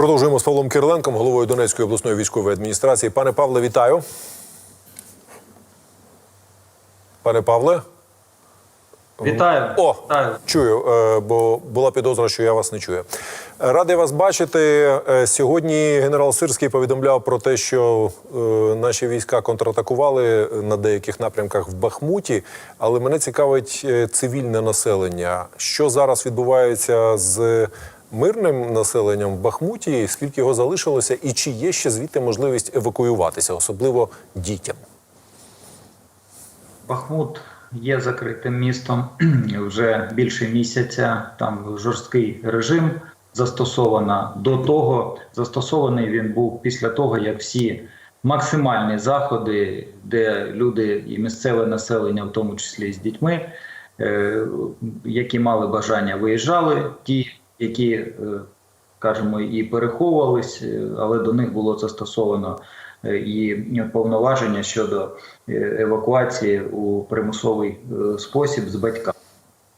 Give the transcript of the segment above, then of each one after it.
Продовжуємо з Павлом Кириленком, головою Донецької обласної військової адміністрації. Пане Павле, вітаю. Пане Павле, Вітаю. О! Вітаю. чую, е, бо була підозра, що я вас не чую. Радий вас бачити. Е, Сьогодні генерал Сирський повідомляв про те, що е, наші війська контратакували на деяких напрямках в Бахмуті, але мене цікавить цивільне населення. Що зараз відбувається з мирним населенням в Бахмуті? Скільки його залишилося, і чи є ще звідти можливість евакуюватися, особливо дітям? Бахмут є закритим містом вже більше місяця. Там жорсткий режим застосовано. До того застосований він був після того, як всі максимальні заходи, де люди і місцеве населення, в тому числі з дітьми, е, які мали бажання, виїжджали, ті, які е, кажемо, і переховувались, е, але до них було застосовано е, і повноваження щодо е, евакуації у примусовий е, спосіб з батьками.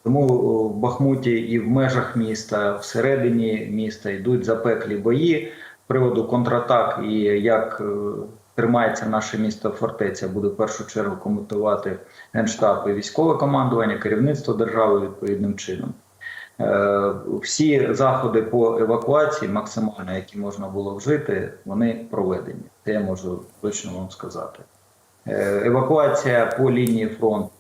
Тому е, в Бахмуті і в межах міста, всередині міста йдуть запеклі бої з приводу контратак і як е, тримається наше місто фортеця, буде в першу чергу коментувати генштаб і військове командування, керівництво держави відповідним чином. Е, Всі заходи по евакуації, максимально які можна було вжити, вони проведені. Це я можу точно вам сказати. Е, Евакуація по лінії фронту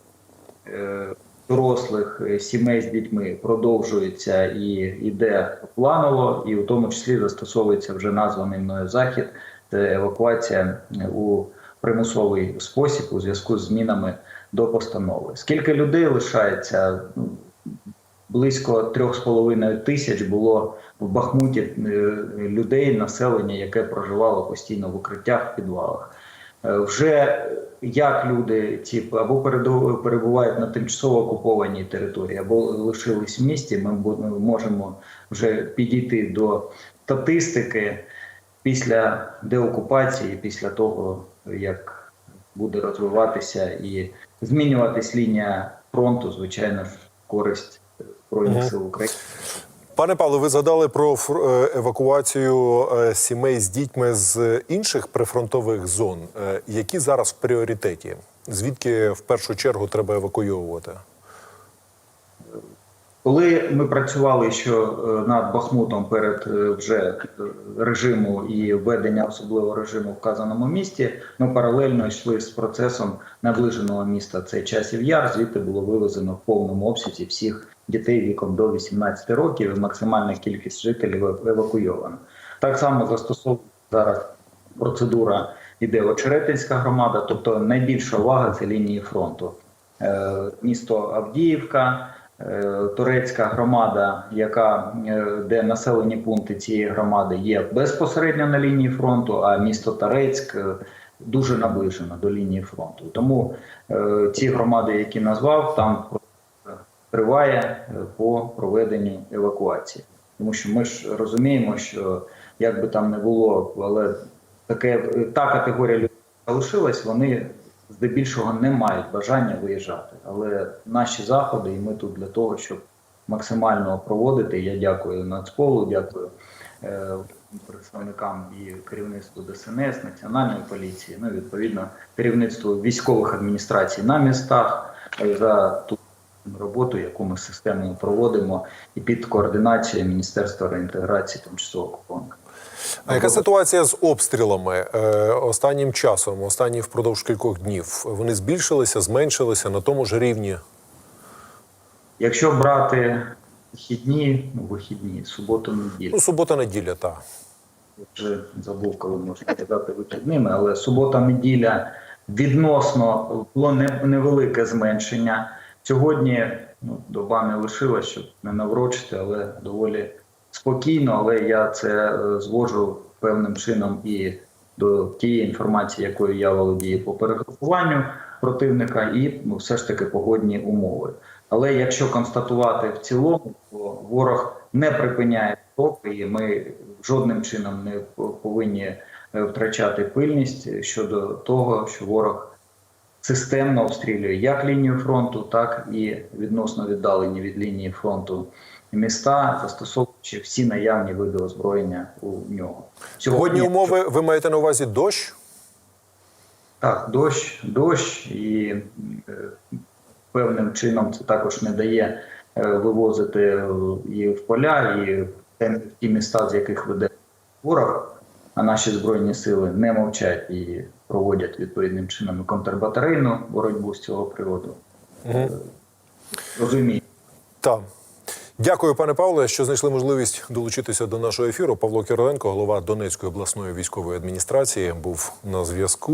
е, дорослих сімей з дітьми продовжується і йде планово, і в тому числі застосовується вже названий мною захід. Це евакуація у примусовий спосіб у зв'язку з змінами до постанови. Скільки людей лишається? Близько трьох з половиною тисяч було в Бахмуті е, людей, населення, яке проживало постійно в укриттях підвалах. Е, Вже як люди ці або перебувають на тимчасово окупованій території, або лишились в місті, ми можемо вже підійти до статистики після деокупації, після того, як буде розвиватися і змінюватись лінія фронту, звичайно ж, користь Збройних сил України. Пане Павло, ви згадали про е, евакуацію е, сімей з дітьми з інших прифронтових зон, Е, які зараз в пріоритеті. Звідки в першу чергу треба евакуйовувати? Коли ми працювали що е, над Бахмутом перед е, вже е, режиму і введення особливого режиму в вказаному місті, ми паралельно йшли з процесом наближеного міста. Це часів яр. Звідти було вивезено в повному обсязі всіх дітей віком до 18 років. Максимальна кількість жителів ев- евакуйована. Так само застосовується зараз процедура іде Очеретинська громада, тобто найбільша увага це лінії фронту. Місто Авдіївка. Е, Турецька громада, яка е, де населені пункти цієї громади є безпосередньо на лінії фронту, а місто Тарецьк е, дуже наближено до лінії фронту. Тому ці громади, які назвав, там триває по проведенню евакуації. Тому що ми ж розуміємо, що як би там не було, але таке та категорія людей залишилась, вони здебільшого не мають бажання виїжджати. Але наші заходи, і ми тут для того, щоб максимально проводити. Я дякую Нацполу, дякую е, представникам і керівництву ДСНС, Національної поліції, ну відповідно керівництву військових адміністрацій на містах е, за ту роботу, яку ми системно проводимо, і під координацією Міністерства реінтеграції тимчасово окупованих. А яка ситуація з обстрілами е, останнім часом, останні впродовж кількох днів? Вони збільшилися, зменшилися на тому ж рівні? Якщо брати вихідні, ну вихідні, суботу, неділю. Ну, субота, неділя, так. Я вже забув, коли можна казати вихідними, але субота-неділя відносно було невелике зменшення. Сьогодні ну, доба не лишилась, щоб не наврочити, але доволі спокійно. Але я це е, звожу певним чином і до тієї інформації, якою я володію по перегрупуванню противника, і ну, все ж таки погодні умови. Але якщо констатувати в цілому, то ворог не припиняє топ, і ми жодним чином не повинні е, втрачати пильність щодо того, що ворог системно обстрілює як лінію фронту, так і відносно віддалені від лінії фронту міста, застосовуючи всі наявні види озброєння у нього. Погодні умови, ви маєте на увазі дощ? Так, дощ, дощ, і е, певним чином це також не дає е, вивозити е, і в поля, і в ті міста, з яких веде ворог. А наші збройні сили не мовчать і проводять відповідним чином і контрбатарейну боротьбу з цього приводу. Угу. Розумію. Так. Дякую, пане Павле, що знайшли можливість долучитися до нашого ефіру. Павло Кіроленко, голова Донецької обласної військової адміністрації, був на зв'язку.